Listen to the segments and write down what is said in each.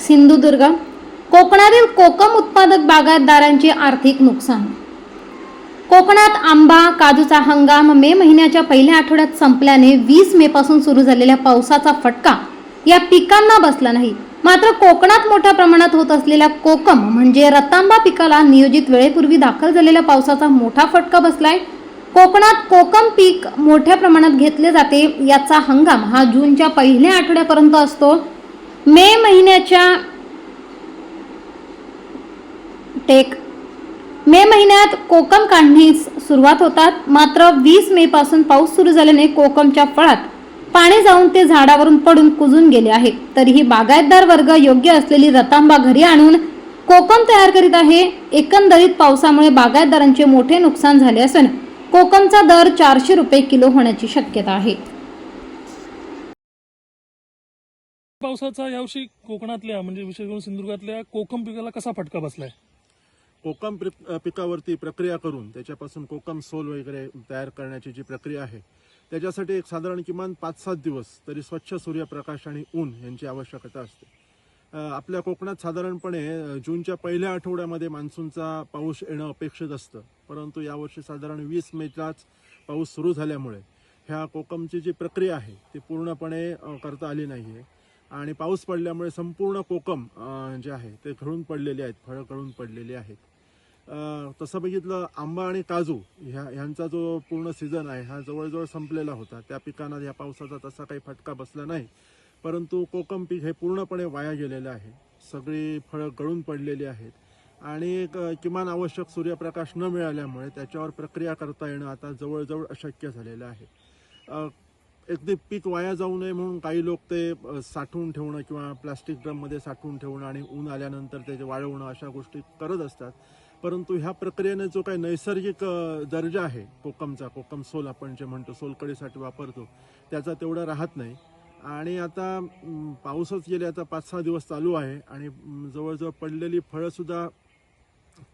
सिंधुदुर्ग कोकणातील कोकम उत्पादक बागायतदारांचे आर्थिक नुकसान. कोकणात आंबा काजूचा हंगाम मे महिन्याच्या पहिल्या आठवड्यात संपल्याने वीस मे पासून सुरू झालेल्या पावसाचा फटका या पिकांना बसला नाही. मात्र कोकणात मोठ्या प्रमाणात होत असलेल्या कोकम म्हणजे रतांबा पिकाला नियोजित वेळेपूर्वी दाखल झालेल्या पावसाचा मोठा फटका बसलाय. कोकणात कोकम पीक मोठ्या प्रमाणात घेतले जाते याचा हंगाम हा जूनच्या पहिल्या आठवड्यापर्यंत असतो. मे महिन्याच्या टेक. मे महिन्यात कोकम काढणीस सुरुवात होतात. मात्र वीस मे पासून पाऊस सुरू झाल्याने कोकमच्या फळात पाणी जाऊन ते झाडावरून पडून कुजून गेले आहे तरीही बागायतदार वर्ग योग्य असलेली रतांबा घरी आणून कोकम तयार करीत आहे. एकंदरीत पावसामुळे बागायतदारांचे मोठे नुकसान झाले असून कोकमचा दर चारशे रुपये किलो होण्याची शक्यता आहे. पावसाचा यावर्षी कोकणातल्या म्हणजे विशेष करून सिंधुदुर्गातल्या कोकम पिकाला कसा फटका बसलाय? कोकम पिक- पिकावरती प्रक्रिया करून त्याच्यापासून कोकम सोल वगैरे तयार करण्याची जी प्रक्रिया आहे त्याच्यासाठी एक साधारण किमान पाच सात दिवस तरी स्वच्छ सूर्यप्रकाश आणि ऊन यांची आवश्यकता असते. आपल्या कोकणात साधारणपणे जूनच्या पहिल्या आठवड्यामध्ये मान्सूनचा पाऊस येणं अपेक्षित असतं. परंतु यावर्षी साधारण वीस मेलाच पाऊस सुरू झाल्यामुळे ह्या कोकमची जी प्रक्रिया आहे ती पूर्णपणे करता आली नाही आहे आणि पाऊस पडल्यामुळे संपूर्ण कोकम जे आहे ते गळून पडलेले आहेत फळं गळून पडलेली आहेत. तसं बघितलं आंबा आणि काजू ह्या ह्यांचा जो पूर्ण सीझन आहे हा जवळजवळ संपलेला होता. त्या पिकांना या पावसाचा तसा काही फटका बसला नाही. परंतु कोकम पीक हे पूर्णपणे वाया गेलेलं आहे. सगळी फळं गळून पडलेली आहेत. आणि किमान आवश्यक सूर्यप्रकाश न मिळाल्यामुळे त्याच्यावर प्रक्रिया करता येणं आता जवळजवळ अशक्य झालेलं आहे. अ, अगदी पीक वाया जाऊ नये म्हणून काही लोक ते साठवून ठेवणं किंवा प्लास्टिक ड्रममध्ये साठवून ठेवणं आणि ऊन आल्यानंतर त्याचे वाळवणं अशा गोष्टी करत असतात. परंतु ह्या प्रक्रियेने जो काही नैसर्गिक दर्जा आहे कोकमचा कोकम सोल आपण जे म्हणतो सोलकडीसाठी वापरतो त्याचा तेवढा राहत नाही. आणि आता पाऊसच गेले आता पाच सहा दिवस चालू आहे आणि जवळजवळ पडलेली फळंसुद्धा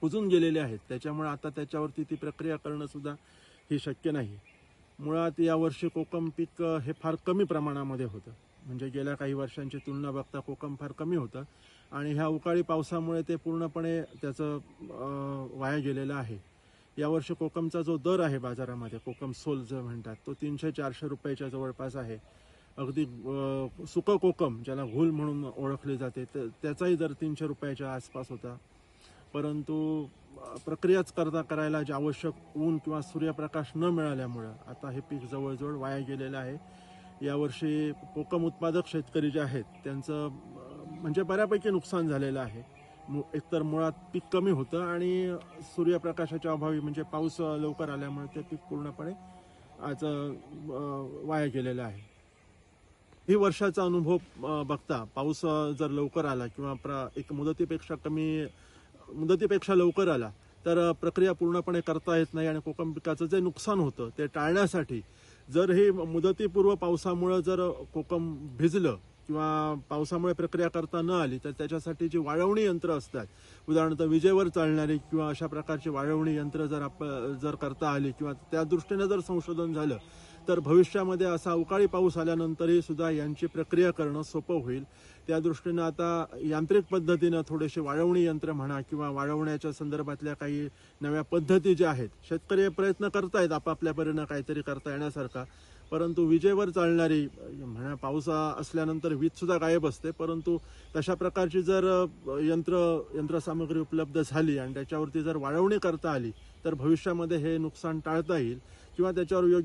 कुजून गेलेली आहेत. त्याच्यामुळे आता त्याच्यावरती ती प्रक्रिया करणंसुद्धा ही शक्य नाही. मुळात यावर्षी कोकम पीक हे फार कमी प्रमाणामध्ये होतं. म्हणजे गेल्या काही वर्षांची तुलना बघता कोकम फार कमी होतं. आणि ह्या उकाळी पावसामुळे ते पूर्णपणे त्याचं वाया गेलेलं आहे. यावर्षी कोकमचा जो दर आहे बाजारामध्ये कोकम सोल जो म्हणतात तो तीनशे चारशे रुपयाच्या जवळपास आहे. अगदी अ, सुकं कोकम ज्याला घुल म्हणून ओळखले जाते तर त्याचाही दर तीनशे रुपयाच्या आसपास होता. परंतु प्रक्रियाच करता करायला जे आवश्यक ऊन किंवा सूर्यप्रकाश न मिळाल्यामुळं आता हे पीक जवळजवळ वाया गेलेलं आहे. यावर्षी कोकम उत्पादक शेतकरी जे आहेत त्यांचं म्हणजे बऱ्यापैकी नुकसान झालेलं आहे. मु- एकतर मुळात पीक कमी होतं आणि सूर्यप्रकाशाच्या अभावी म्हणजे पाऊस लवकर आल्यामुळे ते पीक पूर्णपणे आज वाया गेलेलं आहे. ही वर्षाचा अनुभव बघता पाऊस जर लवकर आला किंवा प्र एक मुदतीपेक्षा कमी मुदतीपेक्षा लवकर आला तर प्रक्रिया पूर्णपणे करता येत नाही आणि कोकम पिकाचं जे नुकसान होतं ते टाळण्यासाठी जर हे मुदतीपूर्व पावसामुळं जर कोकम भिजलं किंवा पावसामुळे प्रक्रिया करता न आली तर त्याच्यासाठी जी वाळवणी यंत्र असतात उदाहरणार्थ विजेवर चालणारी किंवा अशा प्रकारची वाळवणी यंत्र जर आप जर करता आली किंवा त्या दृष्टीने जर संशोधन झालं तर भविष्यामध्ये असा अवकाळी पाऊस आल्यानंतरही सुद्धा यांची प्रक्रिया करणं सोपं होईल. त्या दृष्टीनं आता यांत्रिक पद्धतीनं थोडेसे वाळवणी यंत्र म्हणा किंवा वाळवण्याच्या संदर्भातल्या काही नव्या पद्धती ज्या आहेत शेतकरी प्रयत्न करतायत आपापल्या परीनं काहीतरी करता येण्यासारखा. परंतु विजेवर चालणारी म्हणा पाऊस असल्यानंतर वीज सुद्धा गायब असते. परंतु तशा प्रकारची जर यंत्र यंत्रसामग्री उपलब्ध झाली आणि त्याच्यावरती जर वाळवणी करता आली तर भविष्यामध्ये हे नुकसान टाळता येईल किंवा त्याच्यावर योग्य